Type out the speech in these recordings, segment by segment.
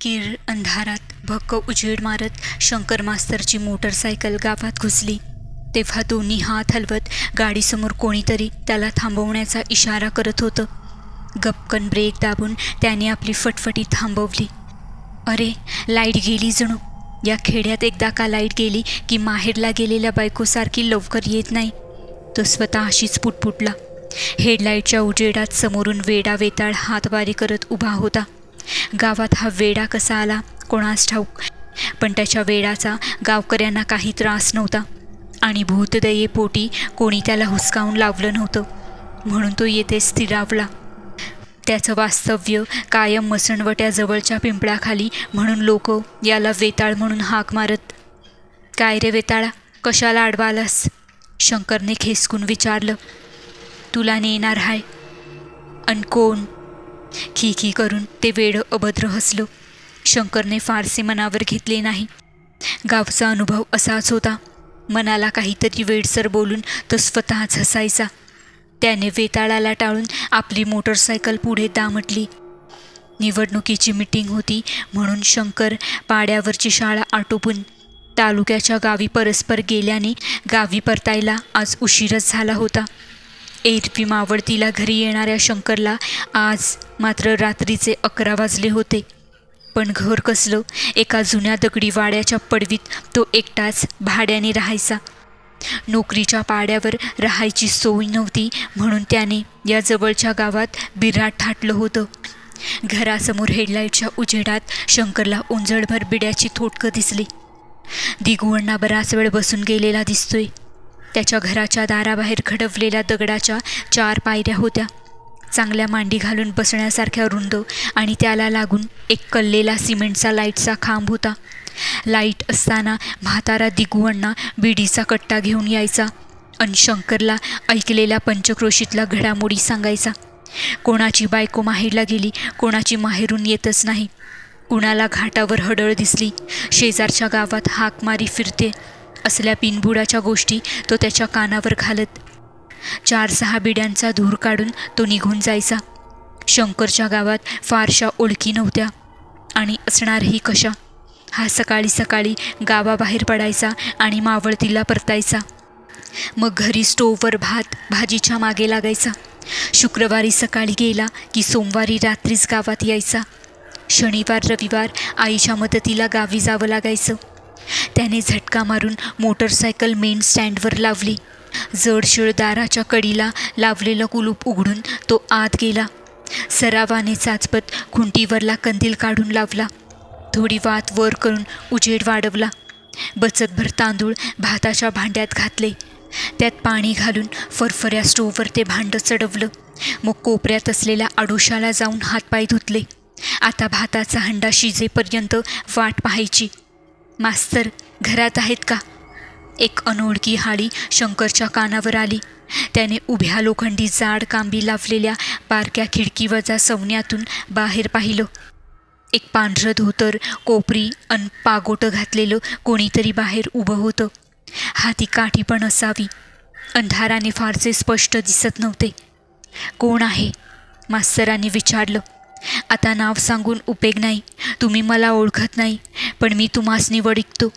किर अंधारात भक्क उजेड मारत शंकर मास्तरची मोटरसायकल गावात घुसली. तेव्हा दोन्ही हात हलवत गाडीसमोर कोणीतरी त्याला थांबवण्याचा इशारा करत होतं. गपकन ब्रेक दाबून त्याने आपली फटफटी थांबवली. अरे लाइट गेली जणू. या खेड्यात एकदा का लाइट गेली की माहेरला गेलेल्या बायकोसारखी लवकर येत नाही? तो स्वतः अशीच पुटपुटला. हेडलाईटच्या उजेडात समोरून वेडा वेताळ हातवारी करत उभा होता. गावात हा वेडा कसा आला? कोणास ठाऊक. पण त्याच्या वेडाचा गावकऱ्यांना काही त्रास नव्हता. आणि भूतदयेपोटी कोणी त्याला हुसकावून लावलं नव्हतं. म्हणून तो येथे स्थिरावला. त्याचं वास्तव्य कायम मसणवट्याजवळच्या पिंपळाखाली म्हणून लोक याला वेताळ म्हणून हाक मारत. काय रे वेताळा कशाला अडवालास शंकरने खेसकून विचारलं. तुला नेणार हाय. अन कोण? खी खी करून ते वेड अभद्र हसलं. शंकरने फारसे मनावर घेतले नाही. गावचा अनुभव असाच होता. मनाला काहीतरी वेडसर बोलून तो स्वतःच हसायचा. त्याने वेताळाला टाळून आपली मोटरसायकल पुढे दामटली. निवडणुकीची मिटिंग होती म्हणून शंकर पाड्यावरची शाळा आटोपून तालुक्याच्या गावी परस्पर गेल्याने गावी परतायला आज उशीरच झाला होता. एरपी मावळतीला घरी येणाऱ्या शंकरला आज मात्र रात्रीचे अकरा वाजले होते. पण घर कसलं एका जुन्या दगडी वाड्याच्या पडवीत तो एकटाच भाड्याने राहायचा. नोकरीच्या पाड्यावर राहायची सोय नव्हती म्हणून त्याने या जवळच्या गावात बिराट थाटलं होतं. घरासमोर हेडलाईटच्या उजेडात शंकरला ओंजळभर बिड्याची थोटकं दिसली. दिगुअण्णा बराच वेळ बसून गेलेला दिसतोय. त्याच्या घराच्या दाराबाहेर खडवलेल्या दगडाच्या चार पायऱ्या होत्या. चांगल्या मांडी घालून बसण्यासारख्या रुंद आणि त्याला लागून एक कल्लेला सिमेंटचा लाईटचा खांब होता. लाइट असताना म्हातारा दिगुवण्णा बिडीचा कट्टा घेऊन यायचा अन शंकरला ऐकलेल्या पंचक्रोशीतला घडामोडी सांगायचा. कोणाची बायको माहेरला गेली कोणाची माहेरून येतच नाही. कुणाला घाटावर हडळ दिसली शेजारच्या गावात हाकमारी फिरते. असल्या पिनबुडाच्या गोष्टी तो त्याच्या कानावर घालत चार सहा बिड्यांचा धूर काढून तो निघून जायचा. शंकरच्या गावात फारशा ओळखी नव्हत्या. आणि असणारही कशा? हा सकाळी सकाळी गावाबाहेर पडायचा आणि मावळतीला परतायचा. मग घरी स्टोववर भात भाजीच्या मागे लागायचा. शुक्रवारी सकाळी गेला की सोमवारी रात्रीच गावात यायचा. शनिवार रविवार आईच्या मदतीला गावी जावं लागायचं. त्याने झटका मारून मोटरसायकल मेन स्टँडवर लावली. जडशिळ दाराच्या कडीला लावलेलं कुलूप उघडून तो आत गेला. सरावाने चाचपत खुंटीवरला कंदील काढून लावला. थोडी वात वर करून उजेड वाढवला. बचतभर तांदूळ भाताच्या भांड्यात घातले. त्यात पाणी घालून फरफऱ्या स्टोववर ते भांडं चढवलं. मग कोपऱ्यात असलेल्या आडोशाला जाऊन हातपाय धुतले. आता भाताचा हंडा शिजेपर्यंत वाट पाहायची. मास्तर घरात आहेत का? एक अनोळखी हाडी शंकरच्या कानावर आली. त्याने उभ्या लोखंडी जाड कांबी लावलेल्या बारक्या खिडकीवरचा सवण्यातून बाहेर पाहिलं. एक पांढरं धोतर कोपरी अन पागोटं घातलेलं कोणीतरी बाहेर उभं होतं. हाती काठी पण असावी. अंधाराने फारसे स्पष्ट दिसत नव्हते. कोण आहे? मास्तरांनी विचारलं. आता नाव सांगून उपेग नाही. तुम्ही मला ओळखत नाही पण मी तुम्हास निवडिकतो.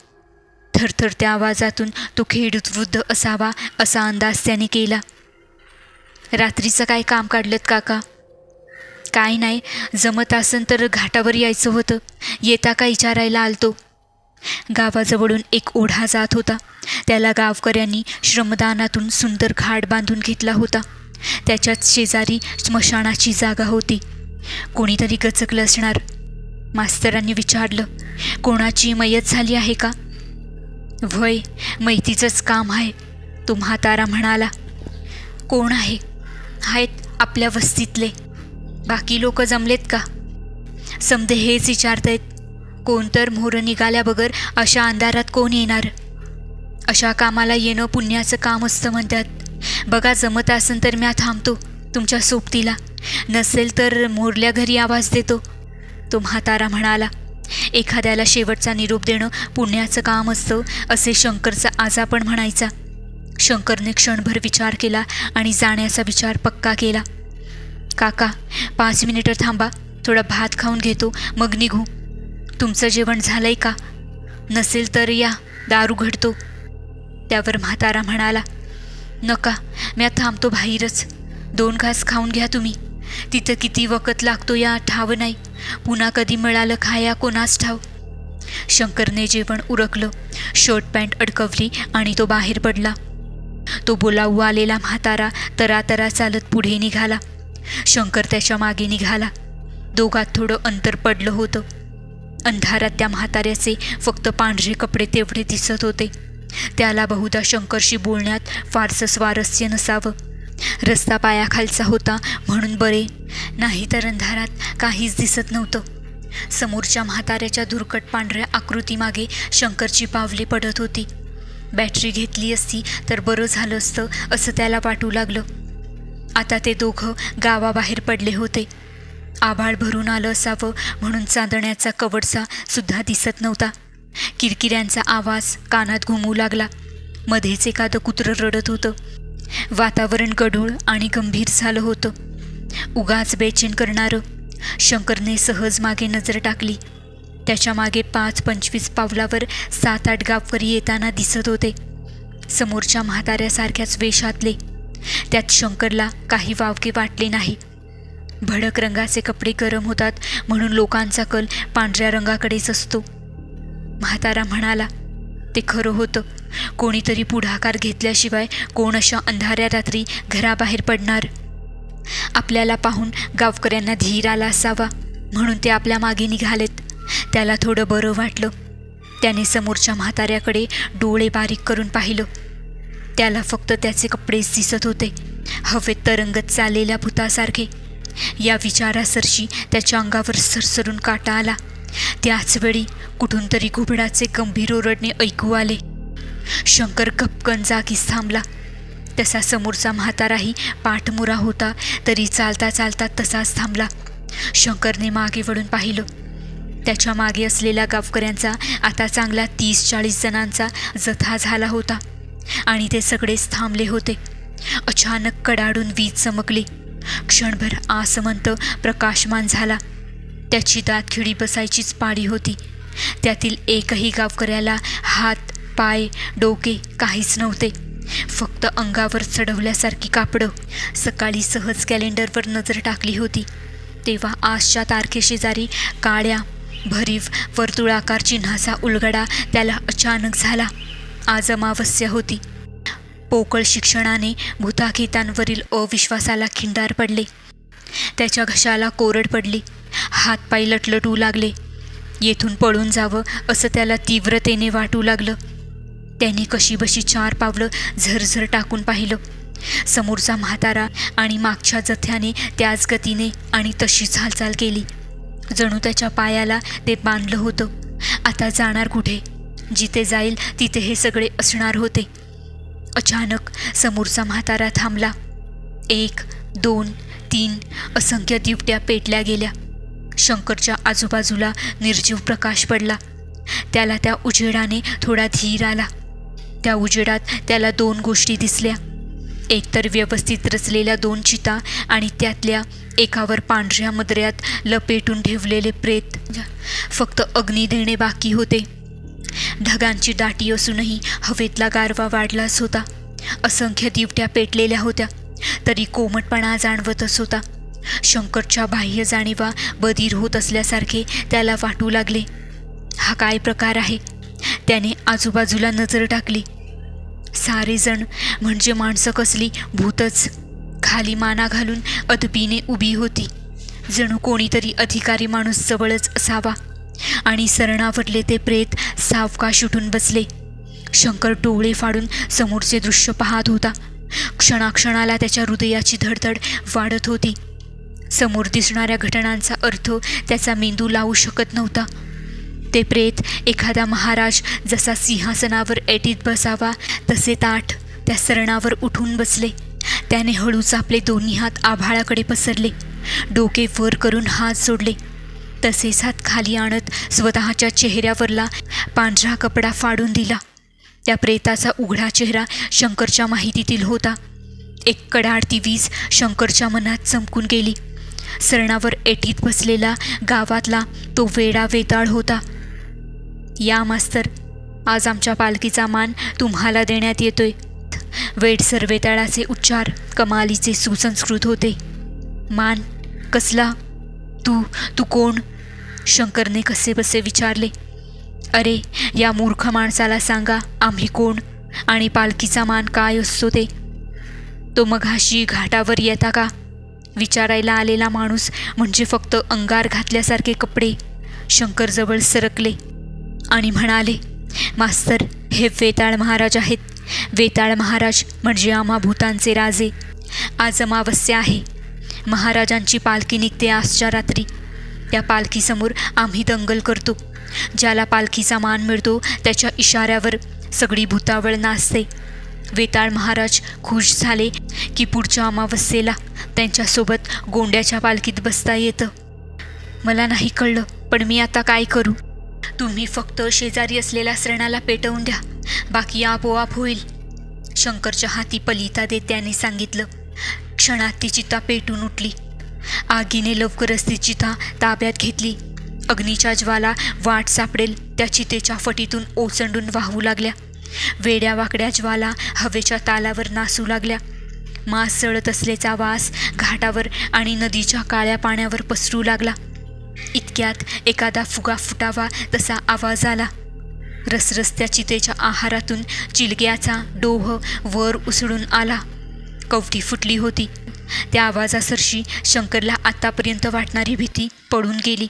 थरथरत्या आवाजातून तो खेडूत वृद्ध असावा असा अंदाज त्याने केला. रात्रीचं काय काम काढलत काका? काय नाही जमत असन तर घाटावर यायचं होतं. येता का विचारायला आलतो? गावाजवळून एक ओढा जात होता. त्याला गावकऱ्यांनी श्रमदानातून सुंदर घाट बांधून घेतला होता. त्याच्याच शेजारी स्मशानाची जागा होती. कोणीतरी गचकलं असणार. मास्तरांनी विचारलं कोणाची मयत झाली आहे का? वय मैतीचंच काम आहे. तो म्हातारा म्हणाला कोण आहे? आहेत आपल्या वस्तीतले. बाकी लोक जमलेत का? समजे हेच विचारतायत कोण तर मोहरं निघाल्या बगर अशा अंधारात कोण येणार? अशा कामाला येणं पुण्याचं काम असतं म्हणतात. बघा जमत असन तर म्या थांबतो तुमच्या सोबतीला. नसेल तर मोरल्या घरी आवाज देतो. तो म्हातारा म्हणाला एखाद्याला शेवटचा निरोप देणं पुण्याचं काम असतं असे शंकरचा आजा पण म्हणायचा. शंकरने क्षणभर विचार केला आणि जाण्याचा विचार पक्का केला. काका पाच मिनिटं थांबा थोडा भात खाऊन घेतो मग निघू. तुमचं जेवण झालंय का? नसेल तर या दारू घडतो. त्यावर म्हातारा म्हणाला. नका मी थांबतो बाहेरच. दोन घास खाऊन घ्या तुम्ही. तिथं किती वकत लागतो या ठाव नाही. पुन्हा कधी मिळालं खाया कोणास ठाव? शंकरने जेवण उरकलं. शर्ट पॅन्ट अडकवली आणि तो बाहेर पडला. तो बोलावू आलेला म्हातारा तरातरा चालत पुढे निघाला. शंकर त्याच्यामागे निघाला. दोघात थोडं अंतर पडलं होतं. अंधारात त्या म्हाताऱ्याचे फक्त पांढरे कपडे तेवढे दिसत होते. त्याला बहुधा शंकरशी बोलण्यात फारसं स्वारस्य नसावं. रस्ता पायाखालचा होता. म्हणून बरे. नाही तर अंधारात काहीच दिसत नव्हतं. समोरच्या म्हाताऱ्याच्या धुरकट पांढऱ्या आकृतीमागे शंकरची पावले पडत होती. बॅटरी घेतली असती तर बरं झालं असतं असं त्याला वाटू लागलं. आता ते दोघं गावाबाहेर पडले होते. आभाळ भरून आलं असावं म्हणून चांदण्याचा कवडसा सुद्धा दिसत नव्हता. किरकिऱ्यांचा आवाज कानात घुमू लागला. मध्येच एखादं कुत्रं रडत होतं. वातावरण गढूळ आणि गंभीर झालं होतं. उगाच बेचैन करणारं. शंकरने सहज मागे नजर टाकली. त्याच्यामागे पाच पंचवीस पावलावर सात आठ गावकरी येताना दिसत होते. समोरच्या म्हाताऱ्यासारख्याच वेशातले त्यात शंकरला काही वावके वाटले नाही. भडक रंगाचे कपडे गरम होतात म्हणून लोकांचा कल पांढऱ्या रंगाकडेच असतो. म्हातारा म्हणाला ते खरं होतं. कोणीतरी पुढाकार घेतल्याशिवाय कोण अशा अंधाऱ्या रात्री घराबाहेर पडणार? आपल्याला पाहून गावकऱ्यांना धीर आला असावा म्हणून ते आपल्या मागे निघालेत. त्याला थोडं बरं वाटलं. त्याने समोरच्या म्हाताऱ्याकडे डोळे बारीक करून पाहिलं. त्याला फक्त त्याचे कपडेच दिसत होते. हवेत तरंगत चाललेल्या भूतासारखे. या विचारासरशी त्याच्या अंगावर सरसरून काटा आला. त्याचवेळी कुठून तरी घुबडाचे गंभीर ओरडणे ऐकू आले. शंकर गपकन जागीच थांबला. तसा समोरचा म्हाताराही पाठमुरा होता तरी चालता चालता तसाच थांबला. शंकरने मागे वळून पाहिलं. त्याच्यामागे असलेल्या गावकऱ्यांचा आता चांगला तीस चाळीस जणांचा जथा झाला होता आणि ते सगळेच थांबले होते. अचानक कडाडून वीज चमकली. क्षणभर आसमंत प्रकाशमान झाला. त्याची दातखिळी बसायचीच पाडी होती. त्यातील एकही गावकऱ्याला हात पाय डोके काहीच नव्हते. फक्त अंगावर चढवल्यासारखी कापडं सकाळी सहज कॅलेंडरवर नजर टाकली होती. तेव्हा आजच्या तारखेशेजारी काळ्या भरीव वर्तुळाकार चिन्हाचा उलगडा त्याला अचानक झाला. आज अमावस्या होती. पोकळ शिक्षणाने भूताखेतांवरील अविश्वासाला खिंडार पडले. त्याच्या घशाला कोरड पडली. हातपाय लटलटू लागले. येथून पळून जावं असं त्याला तीव्रतेने वाटू लागलं. त्याने कशीबशी चार पावलं झरझर टाकून पाहिलं. समोरचा म्हातारा आणि मागच्या जथ्याने त्याच गतीने आणि तशीच हालचाल केली. जणू त्याच्या पायाला ते बांधलं होतं. आता जाणार कुठे? जिथे जाईल तिथे हे सगळे असणार होते. अचानक समोरचा म्हातारा थांबला. एक दोन तीन असंख्य दिवट्या पेटल्या गेल्या. शंकरच्या आजूबाजूला निर्जीव प्रकाश पडला. त्याला त्या उजेडाने थोडा धीर आला. त्या उजेडात त्याला दोन गोष्टी दिसल्या. एकतर व्यवस्थित रचलेल्या दोन चिता आणि त्यातल्या एकावर पांढऱ्या मदऱ्यात लपेटून ठेवलेले प्रेत. फक्त अग्नी देणे बाकी होते. ढगांची दाटी असूनही हवेतला गारवा वाढलाच होता. असंख्य दिवट्या पेटलेल्या होत्या. तरी कोमटपणा जाणवतच होता. शंकरच्या बाह्य जाणीवा बधीर होत असल्यासारखे त्याला वाटू लागले. हा काय प्रकार आहे? त्याने आजूबाजूला नजर टाकली. सारेजण म्हणजे माणसं कसली? भूतच. खाली माना घालून अदबीने उभी होती. जणू कोणीतरी अधिकारी माणूस जवळच असावा. आणि सरणावरले ते प्रेत सावकाश उठून बसले. शंकर डोळे फाडून समोरचे दृश्य पाहत होता. क्षणाक्षणाला त्याच्या हृदयाची धडधड वाढत होती. समोर दिसणाऱ्या घटनांचा अर्थ त्याचा मेंदू लावू शकत नव्हता. ते प्रेत एखादा महाराज जसा सिंहासनावर ऐटीत बसावा तसे ताठ त्या सरणावर उठून बसले. त्याने हळूच आपले दोन्ही हात आभाळाकडे पसरले. डोके वर करून हात जोडले. तसेच हात खाली आणत स्वतःच्या चेहऱ्यावरला पांढरा कपडा फाडून दिला. त्या प्रेताचा उघडा चेहरा शंकरच्या माहितीतील होता. एक कडाडती वीज शंकरच्या मनात चमकून गेली. सरणावर एटीत बसलेला गावातला तो वेडा वेताळ होता. या मास्तर आज आमच्या पालखीचा मान तुम्हाला देण्यात येतोय. वेड वेताळाचे उच्चार कमालीचे सुसंस्कृत होते. मान कसला? तू तू कोण? शंकरने कसे बसे विचारले. अरे या मूर्ख माणसाला सांगा आम्ही कोण आणि पालखीचा मान काय असतो ते. तो मघाशी घाटावर येता का? विचारायला आलेला माणूस म्हणजे फक्त अंगार घातल्यासारखे कपडे. शंकरजवळ सरकले आणि म्हणाले मास्तर हे वेताळ महाराज आहेत. वेताळ महाराज म्हणजे आम्हा भूतांचे राजे. आज अमावस्या आहे. महाराजांची पालखी निघते आजच्या रात्री. त्या पालखीसमोर आम्ही दंगल करतो. ज्याला पालखीचा मान मिळतो त्याच्या इशाऱ्यावर सगळी भूतावळ नाचते. वेताळ महाराज खुश झाले की पुढच्या अमावस्येला त्यांच्यासोबत गोंड्याच्या पालखीत बसता येतं. मला नाही कळलं पण मी आता काय करू? तुम्ही फक्त शेजारी असलेल्या सणाला पेटवून द्या. बाकी आपोआप होईल. शंकरच्या हाती पलिता देत त्याने सांगितलं. क्षणात ती चिता पेटून उठली. आगीने लवकरच ती चिता ताब्यात घेतली. अग्नीच्या ज्वाला वाट सापडेल त्या चितेच्या फटीतून ओसंडून वाहू लागल्या. वेड्या वाकड्या ज्वाला हवेच्या तालावर नासू लागल्या. मास सळत असल्याचा वास घाटावर आणि नदीच्या काळ्या पाण्यावर पसरू लागला. इतक्यात एखादा फुगा फुटावा तसा आवाज आला. रसरस्त्या चितेच्या आहारातून चिलग्याचा डोह वर उसळून आला. कवटी फुटली होती. त्या आवाजासरशी शंकरला आतापर्यंत वाटणारी भीती पडून गेली.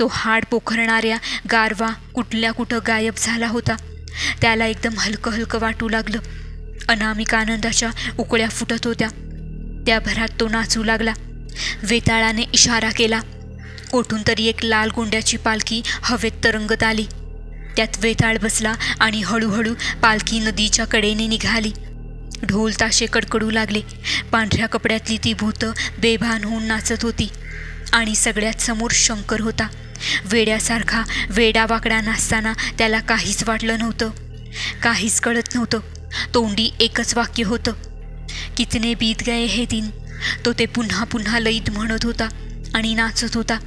तो हाड पोखरणाऱ्या गारवा कुठल्या कुठं गायब झाला होता. त्याला एकदम हलकं हलकं वाटू लागलं. अनामिक आनंदाच्या उकळ्या फुटत होत्या. त्या भरात तो नाचू लागला. वेताळाने इशारा केला. कोठून तरी एक लाल गोंड्याची पालखी हवेत तरंगत आली. त्यात वेताळ बसला आणि हळूहळू पालखी नदीच्या कडेने निघाली. ढोल ताशे कडकडू लागले. पांढऱ्या कपड्यातली ती भूतं बेभान होऊन नाचत होती. आणि सगळ्यात समोर शंकर होता. वेड्यासारखा वेडा वाकडा नाचताना त्याला काहीच वाटलं नव्हतं. काहीच कळत नव्हतं. तोंडी एकच वाक्य होतं. कितने बीत गए हे दिन. तो ते पुन्हा पुन्हा लईत म्हणत होता आणि नाचत होता.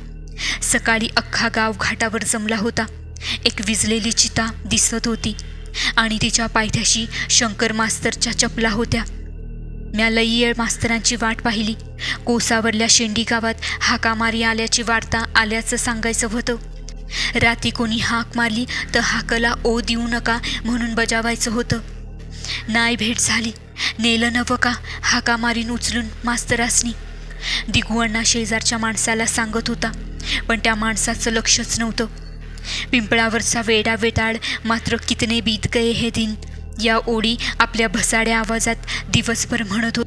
सकाळी अख्खा गाव घाटावर जमला होता. एक विजलेली चिता दिसत होती आणि तिच्या पायथ्याशी शंकर मास्तरच्या चपला होत्या. म्या लईयळ मास्तरांची वाट पाहिली. कोसावरल्या शेंडी गावात हाकामारी आल्याची वार्ता आल्याचं सांगायचं होतं. राती कोणी हाक मारली तर हाकला ओ देऊ नका म्हणून बजावायचं होतं. नाय भेट झाली. नेलं नवं का? हाका मारीन उचलून मास्तरासनी. दिगुअण्णा शेजारच्या माणसाला सांगत होता. पण त्या माणसाचं लक्षच नव्हतं. पिंपळावरचा वेडा वेटाळ मात्र कितने बीत गए हे दिन. या ओळी आपल्या भसाड्या आवाजात दिवसभर म्हणत होत.